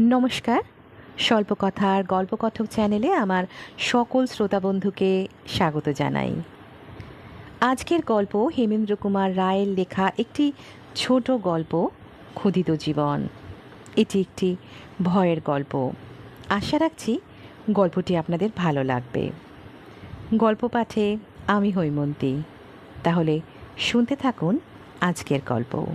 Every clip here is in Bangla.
নমস্কার। স্বল্পকথার গল্পকথক চ্যানেলে আমার সকল শ্রোতা বন্ধুকে স্বাগত জানাই। আজকের গল্প হেমেন্দ্র কুমার রায়ের লেখা একটি ছোট গল্প ক্ষুধিত জীবন। এটি একটি ভয়ের গল্প। আশা রাখছি গল্পটি আপনাদের ভালো লাগবে। গল্প পাঠে আমি হৈমন্তী। তাহলে শুনতে থাকুন আজকের গল্প।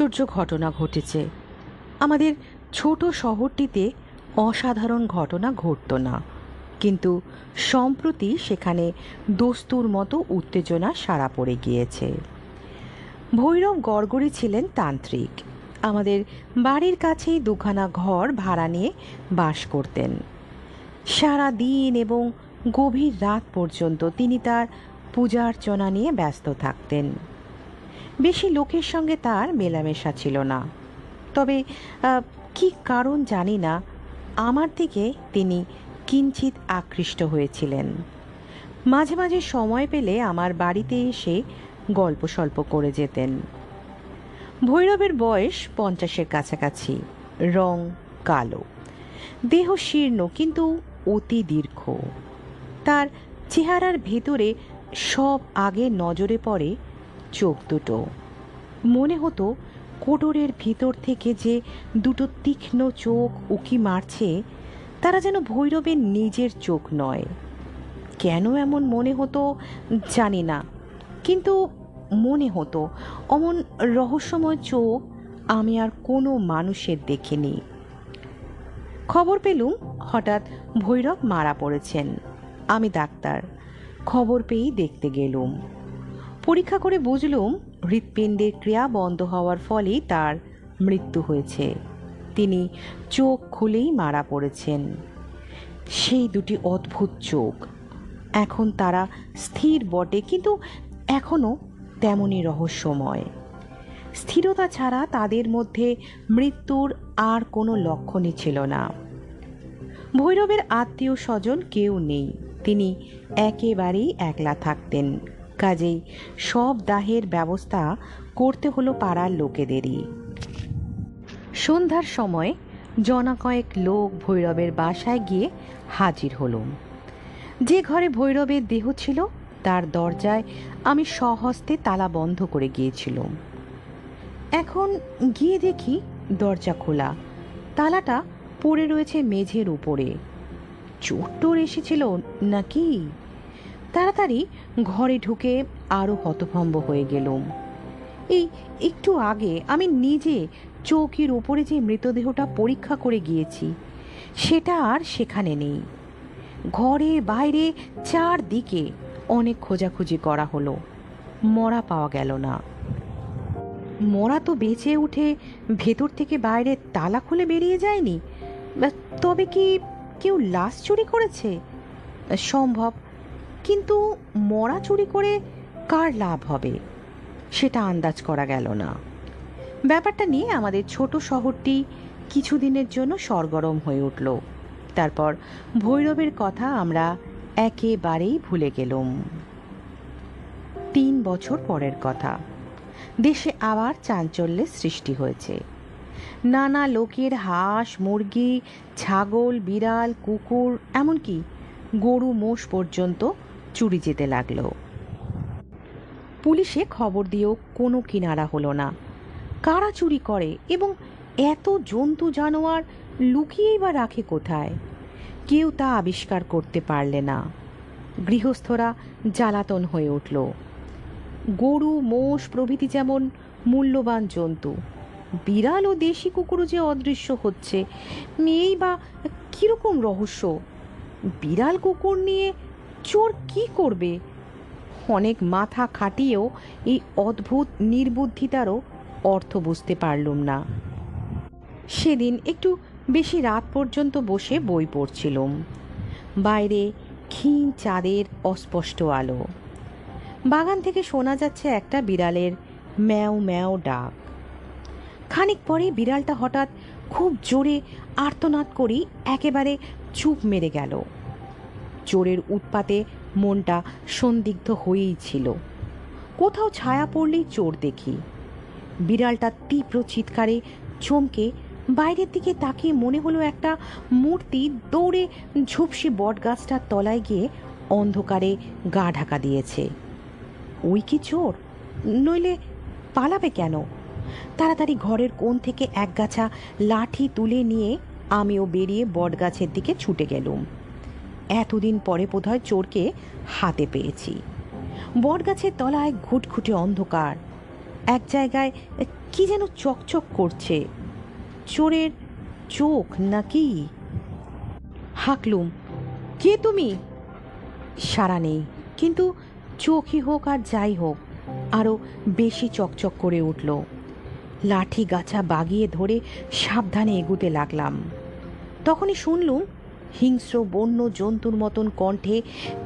আশ্চর্য ঘটনা ঘটেছে। আমাদের ছোট শহরটিতে অসাধারণ ঘটনা ঘটতো না। কিন্তু সম্প্রতি সেখানে দস্তুর মতো উত্তেজনা সারা পড়ে গিয়েছে। ভৈরব গড়গড়ি ছিলেন তান্ত্রিক। আমাদের বাড়ির কাছেই দুখানা ঘর ভাড়া নিয়ে বাস করতেন। সারা দিন এবং গভীর রাত পর্যন্ত তিনি তার পূজা অর্চনা নিয়ে ব্যস্ত থাকতেন। বেশি লোকের সঙ্গে তার মেলামেশা ছিল না। তবে কি কারণ জানি না, আমার দিকে তিনি কিঞ্চিত আকৃষ্ট হয়েছিলেন। মাঝে মাঝে সময় পেলে আমার বাড়িতে এসে গল্প সল্প করে যেতেন। ভৈরবের বয়স পঞ্চাশের কাছাকাছি, রং কালো। দেহ শীর্ণ, কিন্তু অতি দীর্ঘ। তার চেহারার ভেতরে সব আগে নজরে পড়ে চোখ দুটো। মনে হতো কোটরের ভিতর থেকে যে দুটো তীক্ষ্ণ চোখ উকি মারছে, তারা যেন ভৈরবের নিজের চোখ নয়। কেন এমন মনে হতো জানি না, কিন্তু মনে হতো অমন রহস্যময় চোখ আমি আর কোনো মানুষের দেখিনি। খবর পেলুম হঠাৎ ভৈরব মারা পড়েছেন। আমি ডাক্তার, খবর পেয়েই দেখতে গেলুম। পরীক্ষা করে বুঝলুম হৃৎপিণ্ডের ক্রিয়া বন্ধ হওয়ার ফলেই তার মৃত্যু হয়েছে। তিনি চোখ খুলেই মারা পড়েছেন। সেই দুটি অদ্ভুত চোখ। এখন তারা স্থির বটে, কিন্তু এখনও তেমনই রহস্যময়। স্থিরতা ছাড়া তাদের মধ্যে মৃত্যুর আর কোনো লক্ষণই ছিল না। ভৈরবের আত্মীয় স্বজন কেউ নেই। তিনি একেবারেই একলা থাকতেন। কাজেই সব দাহের ব্যবস্থা করতে হলো পাড়ার লোকেদেরই। সন্ধ্যার সময় জনা কয়েক লোক ভৈরবের বাসায় গিয়ে হাজির হলুম। যে ঘরে ভৈরবের দেহ ছিল, তার দরজায় আমি সহস্তে তালা বন্ধ করে গিয়েছিলাম। এখন গিয়ে দেখি দরজা খোলা। তালাটা পড়ে রয়েছে মেঝের উপরে। চোর টোর এসেছিল নাকি? তাড়াতাড়ি ঘরে ঢুকে আরও হতভম্ব হয়ে গেলুম। এই একটু আগে আমি নিজে চৌকির উপরে যে মৃতদেহটা পরীক্ষা করে গিয়েছি, সেটা আর সেখানে নেই। ঘরে বাইরে চারদিকে অনেক খোঁজাখুঁজি করা হলো। মরা পাওয়া গেল না। মরা তো বেঁচে উঠে ভেতর থেকে বাইরে তালা খুলে বেরিয়ে যায়নি? তবে কি কেউ লাশ চুরি করেছে? সম্ভব কিন্তু মরা চুরি করে কার লাভ হবে? সেটা আন্দাজ করা গেল না। ব্যাপারটা নিয়ে আমাদের ছোট শহরটি কিছুদিনের জন্য সরগরম হয়ে উঠল। তারপর ভৈরবের কথা আমরা একেবারেই ভুলে গেলুম। তিন বছর পরের কথা। দেশে আবার চাঞ্চল্যের সৃষ্টি হয়েছে। নানা লোকের হাঁস, মুরগি, ছাগল, বিড়াল, কুকুর, এমনকি গরু, মোষ পর্যন্ত চুরি যেতে লাগল। পুলিশে খবর দিয়েও কোনো কিনারা হলো না। কারা চুরি করে এবং এত জন্তু জানোয়ার লুকিয়েই বা রাখে কোথায়? কেউ তা আবিষ্কার করতে পারলে না। গৃহস্থরা জ্বালাতন হয়ে উঠল। গরু, মোষ প্রভৃতি যেমন মূল্যবান জন্তু, বিড়াল ও দেশি কুকুরও যে অদৃশ্য হচ্ছে, মেয়েই বা কীরকম রহস্য? বিড়াল কুকুর নিয়ে চোর কি করবে? অনেক মাথা খাটিয়েও এই অদ্ভুত নির্বুদ্ধিতারও অর্থ বুঝতে পারলুম না। সেদিন একটু বেশি রাত পর্যন্ত বসে বই পড়ছিলুম। বাইরে ক্ষীণ চাঁদের অস্পষ্ট আলো। বাগান থেকে শোনা যাচ্ছে একটা বিড়ালের ম্যাও ম্যাও ডাক। খানিক পরে বিড়ালটা হঠাৎ খুব জোরে আর্তনাদ করি একেবারে চুপ মেরে গেল। চোরের উৎপাতে মনটা সন্দিগ্ধ হয়েই ছিল। কোথাও ছায়া পড়লেই চোর দেখি। বিড়ালটা তীব্র চিৎকারে চমকে বাইরের দিকে তাকিয়ে মনে হলো একটা মূর্তি দৌড়ে ঝুপসি বটগাছটার তলায় গিয়ে অন্ধকারে গা ঢাকা দিয়েছে। ওই কি চোর? নইলে পালাবে কেন? তাড়াতাড়ি ঘরের কোণ থেকে এক গাছা লাঠি তুলে নিয়ে আমিও বেরিয়ে বটগাছের দিকে ছুটে গেলুম। এতদিন পরে বোধহয় চোরকে হাতে পেয়েছি। বটগাছের তলায় ঘুটঘুটে অন্ধকার। এক জায়গায় কি যেন চকচক করছে। চোরের চোখ নাকি? হাঁকলুম, কে তুমি? সারা নেই, কিন্তু চোখই হোক আর যাই হোক আরও বেশি চকচক করে উঠল। লাঠি গাছা বাগিয়ে ধরে সাবধানে এগুতে লাগলাম। তখনই শুনলুম হিংস্র বন্য জন্তুর মতন কণ্ঠে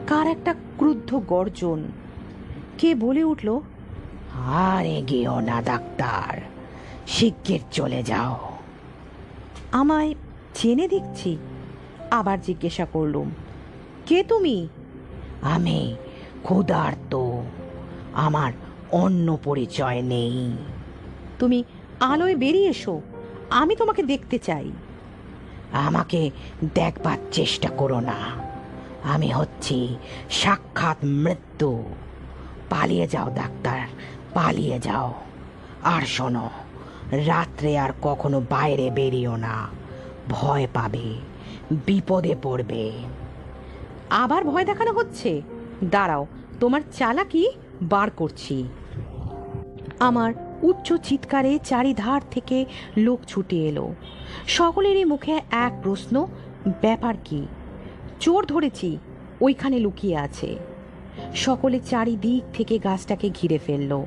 কার একটা ক্রুদ্ধ গর্জন। কে বলে উঠল, আর এগিয়েও না, ডাক্তার, শিগগির চলে যাও। আমায় চেনে দেখছি, আবার জিজ্ঞাসা করলুম, কে তুমি? আমি ক্ষুধার্ত, আমার অন্য পরিচয় নেই। তুমি আলোয় বেরিয়ে এসো, আমি তোমাকে দেখতে চাই। আমাকে দেখবার চেষ্টা করো না। আমি হচ্ছি সাক্ষাৎ মৃত্যু। পালিয়ে যাও, ডাক্তার, পালিয়ে যাও। আর শোনো, রাত্রে আর কখনো বাইরে বেরিও না। ভয় পাবে, বিপদে পড়বে। আবার ভয় দেখানো হচ্ছে? দাঁড়াও, তোমার চালাকি বার করছি। আমার উচ্চ চিৎকারে চারিধার থেকে লোক ছুটে এলো। সকলেরই মুখে এক প্রশ্ন, ব্যাপার কি? চোর ধরেছি, ওইখানে লুকিয়ে আছে। সকলে চারিদিক থেকে গাছটাকে ঘিরে ফেলল,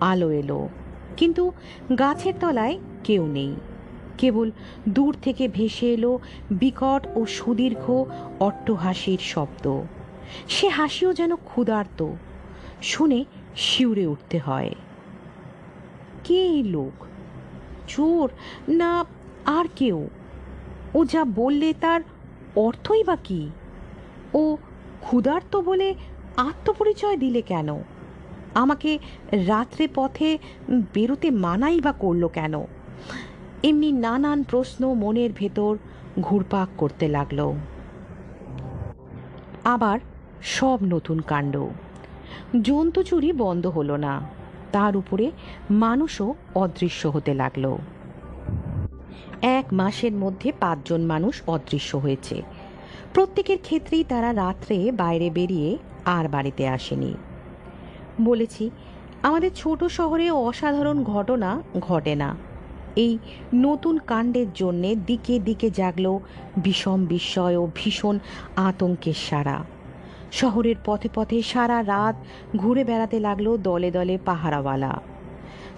আলো এলো। কিন্তু গাছের তলায় কেউ নেই। কেবল দূর থেকে ভেসে এলো বিকট ও সুদীর্ঘ অট্টহাসির শব্দ। সে হাসিও যেন ক্ষুধার্ত, শুনে শিউরে উঠতে হয়। কে এই লোক। চোর না আর কেউ। ও যা বললে তার অর্থই বা কী? ও ক্ষুধার্ত বলে আত্মপরিচয় দিলে কেন? আমাকে রাত্রে পথে বেরোতে মানাই বা করল কেন? এমনি নানান প্রশ্ন মনের ভেতর ঘুরপাক করতে লাগল। আবার সব নতুন কাণ্ড। জন্তু চুরি বন্ধ হলো না। তার উপরে মানুষও অদৃশ্য হতে লাগল। এক মাসের মধ্যে পাঁচজন মানুষ অদৃশ্য হয়েছে। প্রত্যেকের ক্ষেত্রেই তারা রাত্রে বাইরে বেরিয়ে আর বাড়িতে আসেনি। বলেছি, আমাদের ছোট শহরে অসাধারণ ঘটনা ঘটে না। এই নতুন কাণ্ডের জন্যে দিকে দিকে জাগলো বিষম বিস্ময় ও ভীষণ আতঙ্কের সারা শহরের পথে পথে সারা রাত ঘুরে বেড়াতে লাগল দলে দলে পাহারাওয়ালা।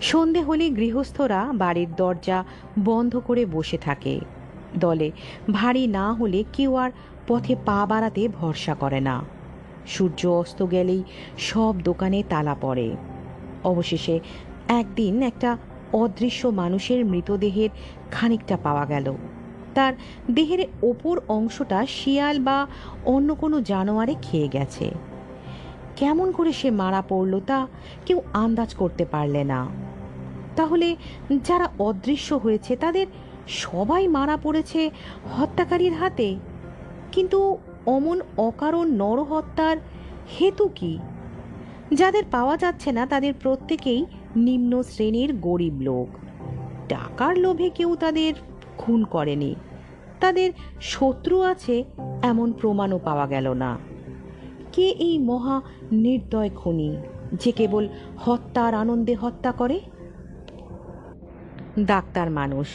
সন্ধে হলে গৃহস্থরা বাড়ির দরজা বন্ধ করে বসে থাকে। দলে ভারী না হলে কেউ আর পথে পা বাড়াতে ভরসা করে না। সূর্য অস্ত গেলেই সব দোকানে তালা পড়ে। অবশেষে একদিন একটা অদৃশ্য মানুষের মৃতদেহের খানিকটা পাওয়া গেল। তার দেহের ওপর অংশটা শিয়াল বা অন্য কোনো জানোয়ারে খেয়ে গেছে। কেমন করে সে মারা পড়ল তা কেউ আন্দাজ করতে পারলে না। তাহলে যারা অদৃশ্য হয়েছে তাদের সবাই মারা পড়েছে হত্যাকারীর হাতে। কিন্তু অমন অকারণ নরহত্যার হেতু কি? যাদের পাওয়া যাচ্ছে না তাদের প্রত্যেকেই নিম্ন শ্রেণির গরিব লোক। টাকার লোভে কেউ তাদের খুন করেনি। তাদের শত্রু আছে এমন প্রমাণও পাওয়া গেল না। কে এই মহা নির্দয় খুনি যে কেবল হত্যার আনন্দে হত্যা করে? ডাক্তার মানুষ,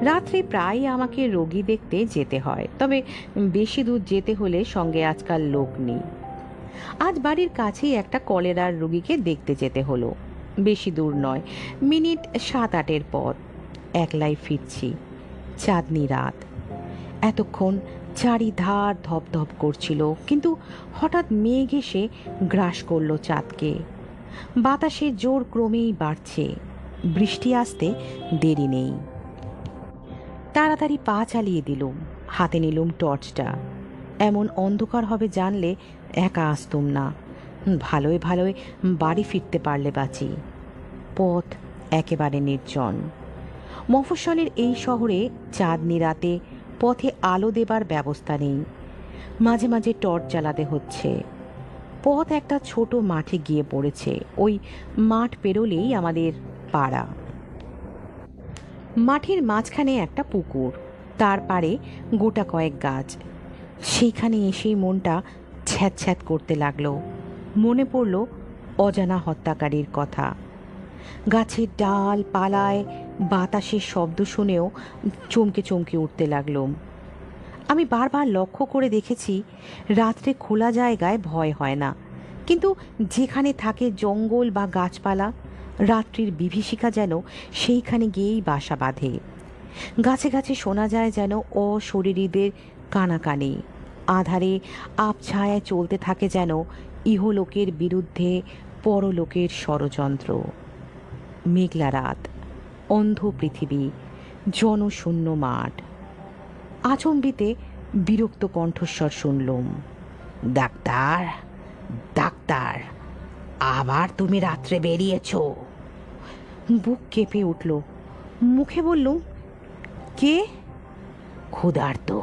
রাত্রে প্রায় আমাকে রোগী দেখতে যেতে হয়, তবে বেশি দূর যেতে হলে সঙ্গে আজকাল লোক নেই। আজ বাড়ির কাছেই একটা কলেরার রোগীকে দেখতে যেতে হলো। বেশি দূর নয়, মিনিট সাত আটের পর একলাই ফিরছি। চাঁদনি রাত। এতক্ষণ চারিধার ধপধপ করছিল, কিন্তু হঠাৎ মেঘ এসে গ্রাস করল চাঁদকে। বাতাসের জোর ক্রমেই বাড়ছে, বৃষ্টি আসতে দেরি নেই। তাড়াতাড়ি পা চালিয়ে দিলুম, হাতে নিলুম টর্চটা। এমন অন্ধকার হবে জানলে একা আসতুম না। ভালোই ভালোই বাড়ি ফিরতে পারলে বাঁচি। পথ একেবারে নির্জন। মফস্বলের এই শহরে চাঁদনি রাতে পথে আলো দেবার ব্যবস্থা নেই। মাঝে মাঝে টর্চ জ্বালাতে হচ্ছে। পথ একটা ছোট মাঠে গিয়ে পড়েছে। ওই মাঠ পেরোলেই আমাদের পাড়া। মাঠের মাঝখানে একটা পুকুর। তার পারে গোটা কয়েক গাছ। সেইখানে এসেই মনটা ছ্যাঁত ছ্যাঁত করতে লাগল। মনে পড়ল অজানা হত্যাকারীর কথা। গাছের ডাল পালায় বাতাসের শব্দ শুনেও চমকে চমকে উঠতে লাগলাম আমি বারবার লক্ষ্য করে দেখেছি, রাত্রে খোলা জায়গায় ভয় হয় না। কিন্তু যেখানে থাকে জঙ্গল বা গাছপালা, রাত্রির বিভীষিকা যেন সেইখানে গিয়েই বাসা বাঁধে। গাছে গাছে শোনা যায় যেন অশরীরীদের কানাকানি। আধারে আবছায়ায় চলতে থাকে যেন ইহলোকের বিরুদ্ধে পরলোকের ষড়যন্ত্র। মেঘলা রাত। অন্ধ পৃথিবী, জনশূন্য মাঠ। আচম্বিতে বিরক্ত কণ্ঠস্বর শুনলুম, ডাক্তার ডাক্তার, আবার তুমি রাত্রে বেরিয়েছ? বুক কেঁপে উঠল, মুখে বললুম, কে? ক্ষুধার্ত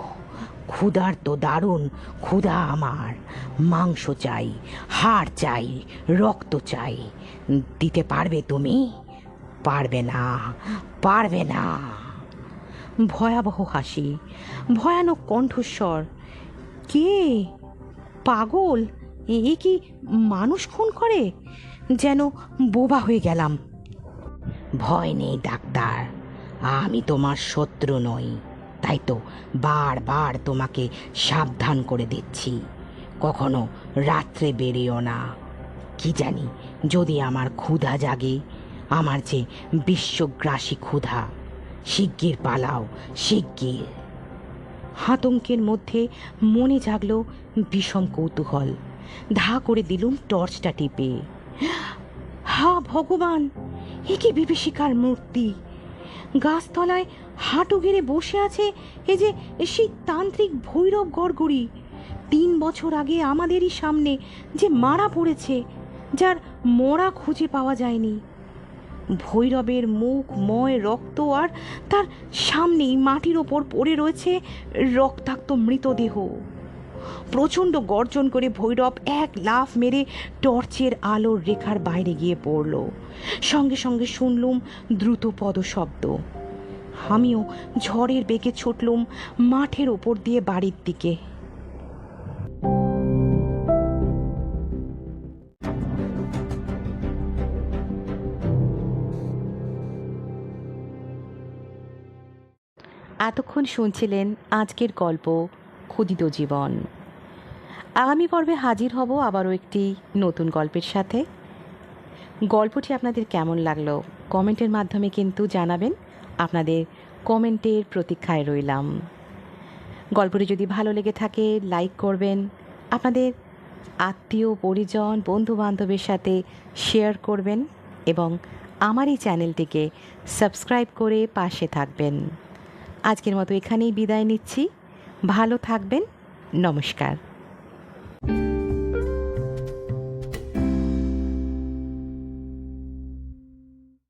ক্ষুধার্ত, দারুণ, ক্ষুধা আমার, মাংস চাই, হাড় চাই, রক্ত চাই, দিতে পারবে তুমি? পারবে না পারবে না। ভয়াবহ হাসি, ভয়ানক কণ্ঠস্বর। কে? পাগল? এ কি মানুষ খুন করে? যেন বোবা হয়ে গেলাম। ভয় নেই, ডাক্তার। আমি তোমার শত্রু নই। তাই তো বারবার তোমাকে সাবধান করে দিচ্ছি। কখনো রাত্রে বেরিও না। কি জানি, যদি আমার ক্ষুধা জাগে আমার যে বিশ্বগ্রাসী ক্ষুধা, শিগগির পালাও, শিগগির। হাতঙ্কের মধ্যে মনে জাগল বিষম কৌতূহল। ধা করে দিলুম টর্চটা টিপে। হা ভগবান, এ কি বিভীষিকার মূর্তি? গাছতলায় হাঁটু গেড়ে বসে আছে এ যে সেই তান্ত্রিক ভৈরব গড়গড়ি। তিন বছর আগে আমাদেরই সামনে যে মারা পড়েছে, যার মরা খুঁজে পাওয়া যায়নি। ভৈরবের মুখ, ময়, রক্ত আর তার সামনেই মাটির ওপর পড়ে রয়েছে রক্তাক্ত মৃতদেহ। প্রচণ্ড গর্জন করে ভৈরব এক লাফ মেরে টর্চের আলোর রেখার বাইরে গিয়ে পড়ল। সঙ্গে সঙ্গে শুনলুম দ্রুত পদশব্দ। আমিও ঝড়ের বেগে ছুটলুম মাঠের ওপর দিয়ে বাড়ির দিকে। এতক্ষণ শুনছিলেন আজকের গল্প ক্ষুদিত জীবন। আগামী পর্বে হাজির হব আবারও একটি নতুন গল্পের সাথে। গল্পটি আপনাদের কেমন লাগল কমেন্টের মাধ্যমে কিন্তু জানাবেন। আপনাদের কমেন্টের প্রতীক্ষায় রইলাম। গল্পটি যদি ভালো লেগে থাকে, লাইক করবেন। আপনাদের আত্মীয়, পরিজন বন্ধু বান্ধবের সাথে শেয়ার করবেন এবং আমার এই চ্যানেলটিকে সাবস্ক্রাইব করে পাশে থাকবেন। আজকের মতো এখানেই বিদায় নিচ্ছি। ভালো থাকবেন। নমস্কার।